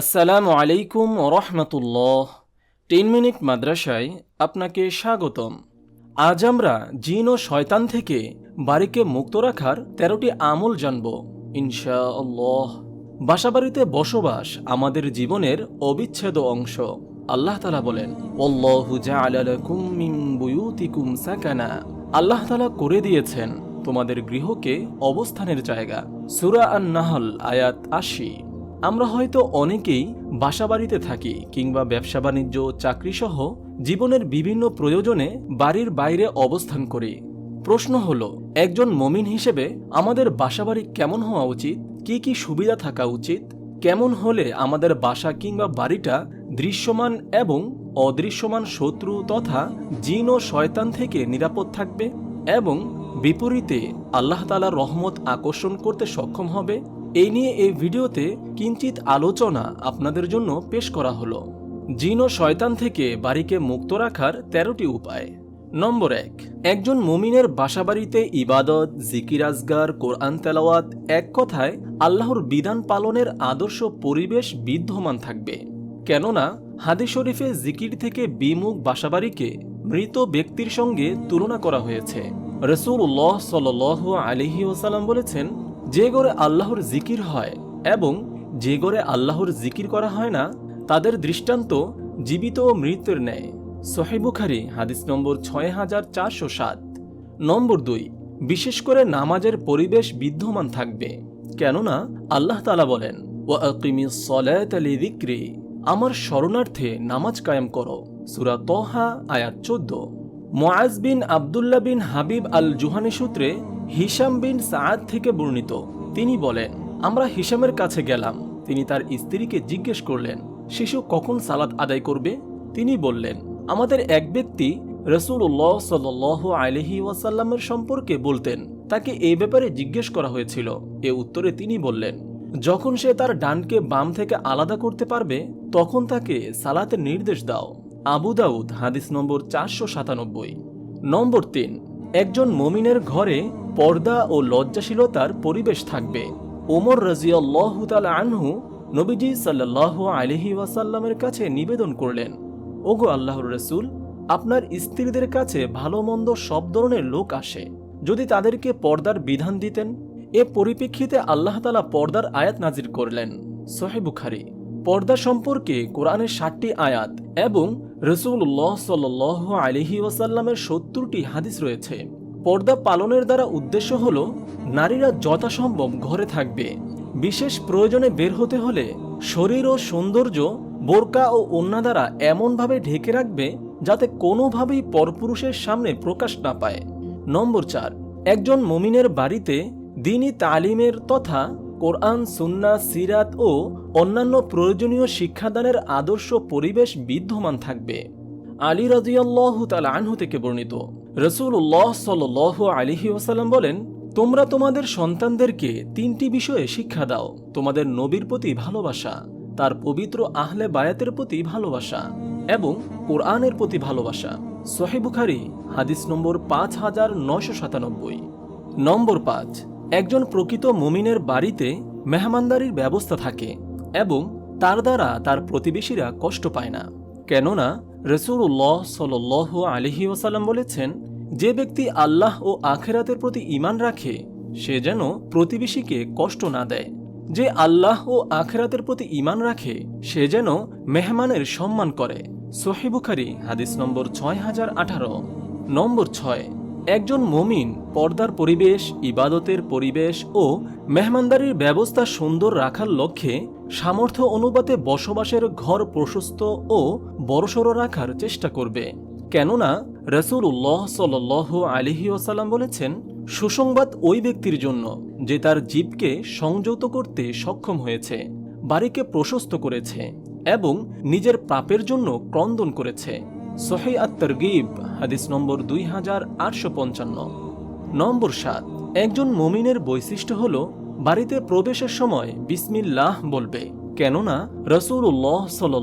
আসসালামু আলাইকুম রহমতুল্লাহ। Ten minute মাদ্রাসায় আপনাকে স্বাগতম। আজ আমরা জিন ও শয়তান থেকে বাড়িকে মুক্ত রাখার তেরোটি আমল জানব। ইনশাআল্লাহ। বাসাবাড়িতে বসবাস আমাদের জীবনের অবিচ্ছেদ্য অংশ। আল্লাহ তালা বলেন সাকানা। আল্লাহ তালা করে দিয়েছেন তোমাদের গৃহকে অবস্থানের জায়গা। সুরা আন নাহল আয়াত আশি। আমরা হয়তো অনেকেই বাসাবাড়িতে থাকি কিংবা ব্যবসা বাণিজ্য, চাকরিসহ জীবনের বিভিন্ন প্রয়োজনে বাড়ির বাইরে অবস্থান করি। প্রশ্ন হলো, একজন মমিন হিসেবে আমাদের বাসাবাড়ি কেমন হওয়া উচিত? কি কি সুবিধা থাকা উচিত? কেমন হলে আমাদের বাসা কিংবা বাড়িটা দৃশ্যমান এবং অদৃশ্যমান শত্রু তথা জিন ও শয়তান থেকে নিরাপদ থাকবে? এবং বিপরীতে, আল্লাহ তালার রহমত আকর্ষণ করতে সক্ষম হবে? এই নিয়ে এই ভিডিওতে কিঞ্চিত আলোচনা আপনাদের জন্য পেশ করা হলো। জিন ও শয়তান থেকে বাড়িকে মুক্ত রাখার তেরোটি উপায়। নম্বর এক, একজন মুমিনের বাসাবাড়িতে ইবাদত, জিকির আজগার, কোরআন তেলাওয়াত এক কথায় আল্লাহর বিধান পালনের আদর্শ পরিবেশ বিদ্যমান থাকবে। কেননা হাদি শরীফে জিকির থেকে বিমুখ বাসাবাড়িকে মৃত ব্যক্তির সঙ্গে তুলনা করা হয়েছে। রসুল্লাহ সাল আলিহি ওসালাম বলেছেন যে গড়ে আল্লাহর জিকির হয় এবং যে গড়ে আল্লাহর জিকির করা হয় না, তাদের দৃষ্টান্ত জীবিত ও মৃত্যুর ন্যায়। সোহেবুখারি হাদিস নম্বর ছয় হাজার চারশো সাত। নম্বর দুই, বিশেষ করে নামাজের পরিবেশ বিদ্যমান থাকবে, কেননা আল্লাহ তালা বলেন ও আকিমি সলায়ালি দিক্রি আমার শরণার্থে নামাজ কায়েম করো। সুরা তহা আয়াত চোদ্দ। মোয়াজ বিন আবদুল্লাহ বিন হাবিব আল জুহানি সূত্রে হিসাম বিন সাদ থেকে বর্ণিত। তিনি বলেন আমরা হিসামের কাছে গেলাম। তিনি তার স্ত্রীকে জিজ্ঞেস করলেন, শিশু কখন সালাত আদায় করবে? তিনি বললেন, আমাদের এক ব্যক্তি রসুল্লাহ সাল আলহি ওয়াসাল্লামের সম্পর্কে বলতেন, তাকে এই ব্যাপারে জিজ্ঞেস করা হয়েছিল। এ উত্তরে তিনি বললেন, যখন সে তার ডানকে বাম থেকে আলাদা করতে পারবে, তখন তাকে সালাতের নির্দেশ দাও। আবু দাউদ, হাদিস নম্বর চারশো সাতানব্বই। নম্বর তিন, একজন মমিনের ঘরে পর্দা ও লজ্জাশীলতার পরিবেশ থাকবে। ওমর রাজিয়াল্লাহ তাল আনহু নবীজি সাল্লাহ আলহি ওয়াসাল্লামের কাছে নিবেদন করলেন, ওগো আল্লাহর রসুল, আপনার স্ত্রীদের কাছে ভালো মন্দ সব ধরনের লোক আসে। যদি তাদেরকে পর্দার বিধান দিতেন, এ পরিপ্রেক্ষিতে আল্লাহ তালা পর্দার আয়াত নাজির করলেন। সোহেবুখারি পর্দা সম্পর্কে কোরআনের ষাটটি আয়াত এবং রসুল্লাহ সাল আলিহি ওয়াসাল্লামের সত্তরটি হাদিস রয়েছে। পর্দা পালনের দ্বারা উদ্দেশ্য হল, নারীরা যথাসম্ভব ঘরে থাকবে। বিশেষ প্রয়োজনে বের হতে হলে শরীর ও সৌন্দর্য বোরকা ও অন্যা দ্বারা এমনভাবে ঢেকে রাখবে যাতে কোনোভাবেই পরপুরুষের সামনে প্রকাশ না পায়। নম্বর চার, একজন মমিনের বাড়িতে দিনই তালিমের তথা কোরআন, সুন্না, সিরাত ও অন্যান্য প্রয়োজনীয় শিক্ষাদানের আদর্শ পরিবেশ বিদ্যমান থাকবে। আলী রাজিয়াল্লাহ তাল আনহু থেকে বর্ণিত। রসুল রসুল্লাহ সাল আলিহি ওসাল্লাম বলেন, তোমরা তোমাদের সন্তানদেরকে তিনটি বিষয়ে শিক্ষা দাও। তোমাদের নবীর প্রতি ভালোবাসা, তার পবিত্র আহলে বায়াতের প্রতি ভালোবাসা এবং কোরআনের প্রতি ভালোবাসা। সোহেবুখারি হাদিস নম্বর পাঁচ হাজার নয়শো সাতানব্বই। নম্বর পাঁচ একজন প্রকৃত মুমিনের বাড়িতে মেহমানদারির ব্যবস্থা থাকে এবং তার দ্বারা তার প্রতিবেশীরা কষ্ট পায় না। কেননা রসুল্লাহ সাল আলহি ওসাল্লাম বলেছেন, যে ব্যক্তি আল্লাহ ও আখেরাতের প্রতি ইমান রাখে, সে যেন প্রতিবেশীকে কষ্ট না দেয়। যে আল্লাহ ও আখেরাতের প্রতি ইমান রাখে, সে যেন মেহমানের সম্মান করে। সোহেবুখারি হাদিস নম্বর ছয় হাজার আঠারো, নম্বর ছয়। একজন মমিন পর্দার পরিবেশ, ইবাদতের পরিবেশ ও মেহমানদারির ব্যবস্থা সুন্দর রাখার লক্ষ্যে সামর্থ্য অনুপাতে বসবাসের ঘর প্রশস্ত ও বড়সড় রাখার চেষ্টা করবে। কেননা রসুল্লাহ সাল আলিহি ওসাল্লাম বলেছেন, সুসংবাদ ওই ব্যক্তির জন্য যে তার জীবকে সংযত করতে সক্ষম হয়েছে, বাড়িকে প্রশস্ত করেছে এবং নিজের পাপের জন্য ক্রন্দন করেছে। সোহে আত্মর্গিব হাদিস নম্বর দুই হাজার আটশো পঞ্চান্ন। নম্বর সাত, একজন মমিনের বৈশিষ্ট্য হল, বাড়িতে প্রবেশের সময় বিসমিল্লাহ বলবে। কেননা রসুল্লাহ সাল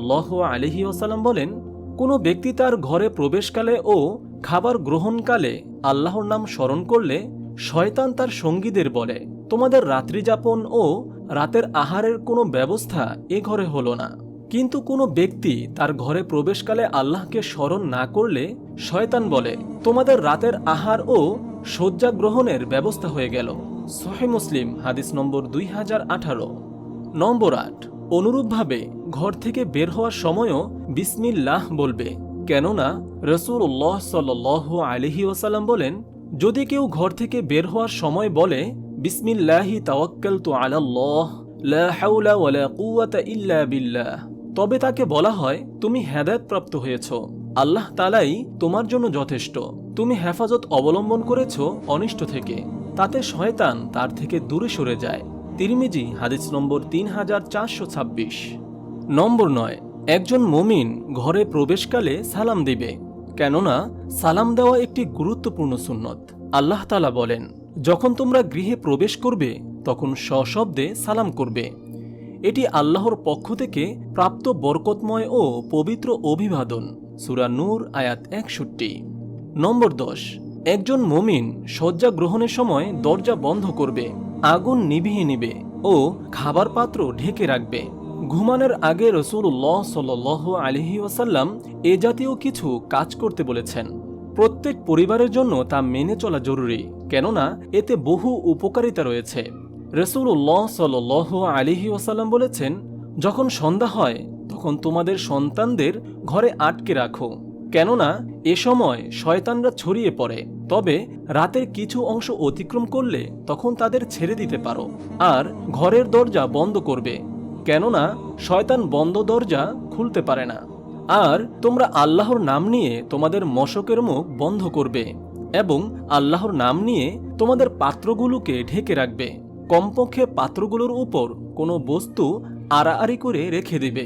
আলহি ওসালাম বলেন, কোনো ব্যক্তি তার ঘরে প্রবেশকালে ও খাবার গ্রহণকালে আল্লাহর নাম স্মরণ করলে শয়তান তার সঙ্গীদের বলে, তোমাদের রাত্রিযাপন ও রাতের আহারের কোনো ব্যবস্থা এ ঘরে হলো না। কিন্তু কোনো ব্যক্তি তার ঘরে প্রবেশকালে আল্লাহকে স্মরণ না করলে শয়তান বলে, তোমাদের রাতের আহার ও শয্যা গ্রহণের ব্যবস্থা হয়ে গেল। সহে মুসলিম, হাদিস নম্বর দুই হাজার আঠারো। নম্বর আট, অনুরূপভাবে ঘর থেকে বের হওয়ার সময়ও বিসমিল্লাহ বলবে, কেননা রসুল্লাহ সাল আলহি ওসাল্লাম বলেন, যদি কেউ ঘর থেকে বের হওয়ার সময় বলে, বিসমিল্লাহি তাওয়াক্কাল তু আলাল্লাহ, লা হাওলা ওয়ালা কুওয়াতা ইল্লা বিল্লাহ। তবে তাকে বলা হয়, তুমি হেদায়তপ্রাপ্ত হয়েছ। আল্লাহ তালাই তোমার জন্য যথেষ্ট। তুমি হেফাজত অবলম্বন করেছ অনিষ্ট থেকে। তাতে শয়তান তার থেকে দূরে সরে যায়। তিরমিজি, হাদিস নম্বর তিন হাজার চারশো ছাব্বিশ। নম্বর নয়, একজন মমিন ঘরে প্রবেশকালে সালাম দিবে, কেননা সালাম দেওয়া একটি গুরুত্বপূর্ণ সুন্নত। আল্লাহ তালা বলেন, যখন তোমরা গৃহে প্রবেশ করবে, তখন সশব্দে সালাম করবে। এটি আল্লাহর পক্ষ থেকে প্রাপ্ত বরকতময় ও পবিত্র অভিবাদন, সুরা নূর, আয়াত একষট্টি। নম্বর দশ, একজন মমিন শয্যা গ্রহণের সময় দরজা বন্ধ করবে, আগুন নিভিয়ে নিবে ও খাবার পাত্র ঢেকে রাখবে। ঘুমানোর আগে রসুল্লাহ সাল আলহি ওয়াসাল্লাম এ জাতীয় কিছু কাজ করতে বলেছেন। প্রত্যেক পরিবারের জন্য তা মেনে চলা জরুরি, কেননা এতে বহু উপকারিতা রয়েছে। রসুল্লাহ সাল আলিহি ওয়াসাল্লাম বলেছেন, যখন সন্ধ্যা হয়, তখন তোমাদের সন্তানদের ঘরে আটকে রাখো। কেননা, এ সময় শয়তানরা ছড়িয়ে পড়ে। তবে রাতের কিছু অংশ অতিক্রম করলে তখন তাদের ছেড়ে দিতে পারো। আর ঘরের দরজা বন্ধ করবে। কেননা, শয়তান বন্ধ দরজা খুলতে পারে না। আর তোমরা আল্লাহর নাম নিয়ে তোমাদের মশকের মুখ বন্ধ করবে এবং আল্লাহর নাম নিয়ে তোমাদের পাত্রগুলোকে ঢেকে রাখবে। কমপক্ষে পাত্রগুলোর উপর কোনো বস্তু আড়াআড়ি করে রেখে দিবে।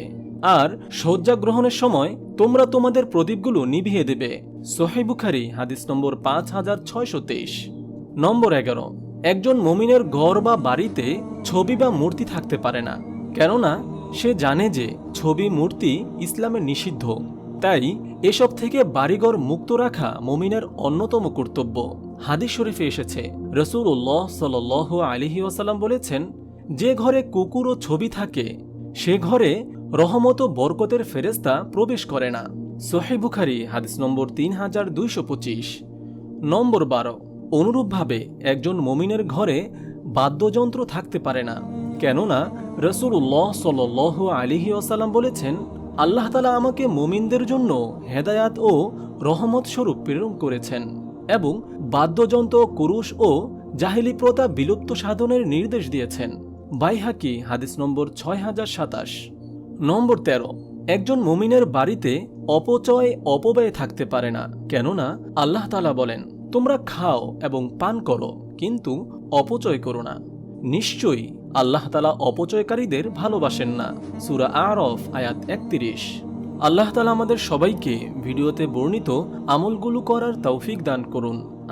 আর শয্যা গ্রহণের সময় তোমরা তোমাদের প্রদীপগুলো নিভিয়ে দেবে। সোহেবুখারি হাদিস নম্বর পাঁচ হাজার ছয়শো তেইশ। নম্বর এগারো, একজন মমিনের ঘর বা বাড়িতে ছবি বা মূর্তি থাকতে পারে না, কেননা সে জানে যে ছবি, মূর্তি ইসলামে নিষিদ্ধ। তাই এসব থেকে বাড়িঘর মুক্ত রাখা মমিনের অন্যতম কর্তব্য। হাদিস শরীফে এসেছে রসুল্লাহ সাল আলিহি ওয়াসাল্লাম বলেছেন, যে ঘরে কুকুর ও ছবি থাকে, সে ঘরে রহমত ও বরকতের ফেরেস্তা প্রবেশ করে না। সোহে বুখারি, হাদিস নম্বর তিন হাজার দুইশো পঁচিশ। নম্বর বারো, অনুরূপভাবে একজন মমিনের ঘরে বাদ্যযন্ত্র থাকতে পারে না, কেননা রসুল্লাহ সাল আলিহি আসাল্লাম বলেছেন, আল্লাহ তালা আমাকে মুমিনদের জন্য হেদায়াত ও রহমত স্বরূপ প্রেরণ করেছেন এবং বাদ্যযন্ত্র, কুরুশ ও জাহিলি প্রথা বিলুপ্ত সাধনের নির্দেশ দিয়েছেন। বাইহাকি, হাদিস নম্বর ছয় হাজার সাতাশ। নম্বর তেরো, একজন মুমিনের বাড়িতে অপচয়, অপব্যয় থাকতে পারে না, কেননা আল্লাহ তালা বলেন, তোমরা খাও এবং পান করো, কিন্তু অপচয় করো না। নিশ্চয়ই আল্লাহ তালা অপচয়কারীদের ভালোবাসেন না। সুরা আরফ, আয়াত একত্রিশ। আল্লাহ তালা আমাদের সবাইকে ভিডিওতে বর্ণিত আমলগুলো করার তৌফিক দান করুন।